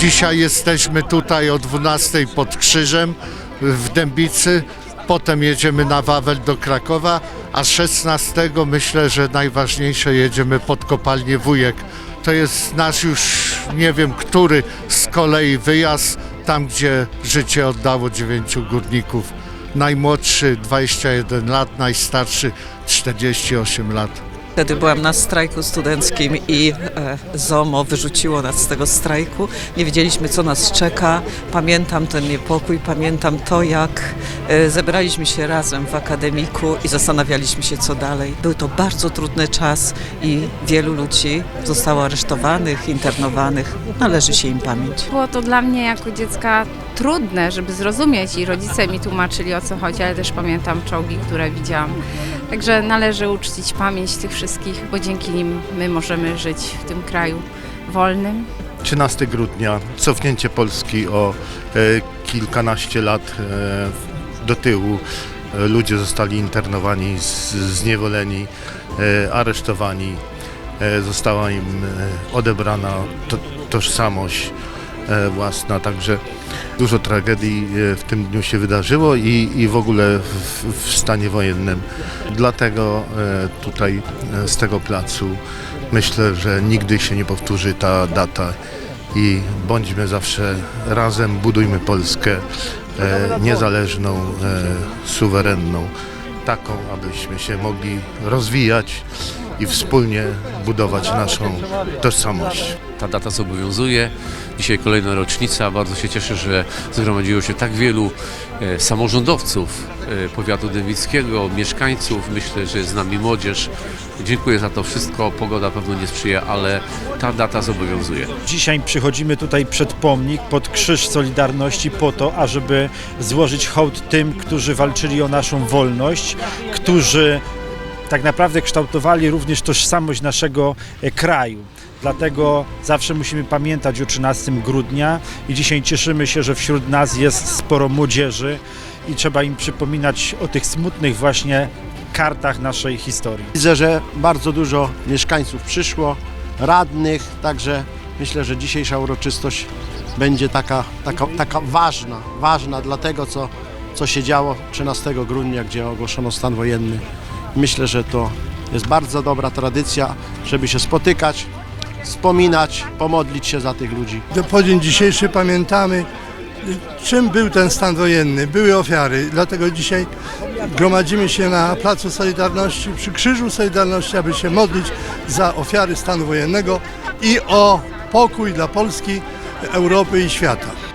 Dzisiaj jesteśmy tutaj o 12 pod Krzyżem w Dębicy. Potem jedziemy na Wawel do Krakowa, a 16 myślę, że najważniejsze jedziemy pod kopalnię Wujek. To jest nasz już nie wiem który z kolei wyjazd, tam gdzie życie oddało dziewięciu górników. Najmłodszy 21 lat, najstarszy 48 lat. Wtedy byłam na strajku studenckim i e, ZOMO wyrzuciło nas z tego strajku. Nie wiedzieliśmy, co nas czeka. Pamiętam ten niepokój, pamiętam to, jak e, zebraliśmy się razem w akademiku i zastanawialiśmy się, co dalej. Był to bardzo trudny czas i wielu ludzi zostało aresztowanych, internowanych. Należy się im pamięć. Było to dla mnie jako dziecka trudne, żeby zrozumieć i rodzice mi tłumaczyli o co chodzi, ale też pamiętam czołgi, które widziałam. Także należy uczcić pamięć tych wszystkich, bo dzięki nim my możemy żyć w tym kraju wolnym. 13 grudnia, cofnięcie Polski o e, kilkanaście lat e, do tyłu. E, ludzie zostali internowani, zniewoleni, aresztowani. Została im odebrana to, tożsamość własna, także dużo tragedii e, w tym dniu się wydarzyło i, i w ogóle w, w stanie wojennym. Dlatego e, tutaj e, z tego placu myślę, że nigdy się nie powtórzy ta data i bądźmy zawsze razem, budujmy Polskę e, niezależną, e, suwerenną, taką, abyśmy się mogli rozwijać i wspólnie budować naszą tożsamość. Ta data zobowiązuje. Dzisiaj kolejna rocznica. Bardzo się cieszę, że zgromadziło się tak wielu e, samorządowców e, powiatu dębickiego, mieszkańców. Myślę, że jest z nami młodzież. Dziękuję za to wszystko. Pogoda pewno nie sprzyja, ale ta data zobowiązuje. Dzisiaj przychodzimy tutaj przed pomnik, pod Krzyż Solidarności po to, ażeby złożyć hołd tym, którzy walczyli o naszą wolność, którzy tak naprawdę kształtowali również tożsamość naszego e, kraju. Dlatego zawsze musimy pamiętać o 13 grudnia i dzisiaj cieszymy się, że wśród nas jest sporo młodzieży i trzeba im przypominać o tych smutnych właśnie kartach naszej historii. Widzę, że bardzo dużo mieszkańców przyszło, radnych, także myślę, że dzisiejsza uroczystość będzie taka, taka, taka ważna, ważna dla tego, co, co się działo 13 grudnia, gdzie ogłoszono stan wojenny. Myślę, że to jest bardzo dobra tradycja, żeby się spotykać, wspominać, pomodlić się za tych ludzi. Do po dzień dzisiejszy pamiętamy, czym był ten stan wojenny. Były ofiary, dlatego dzisiaj gromadzimy się na Placu Solidarności, przy Krzyżu Solidarności, aby się modlić za ofiary stanu wojennego i o pokój dla Polski, Europy i świata.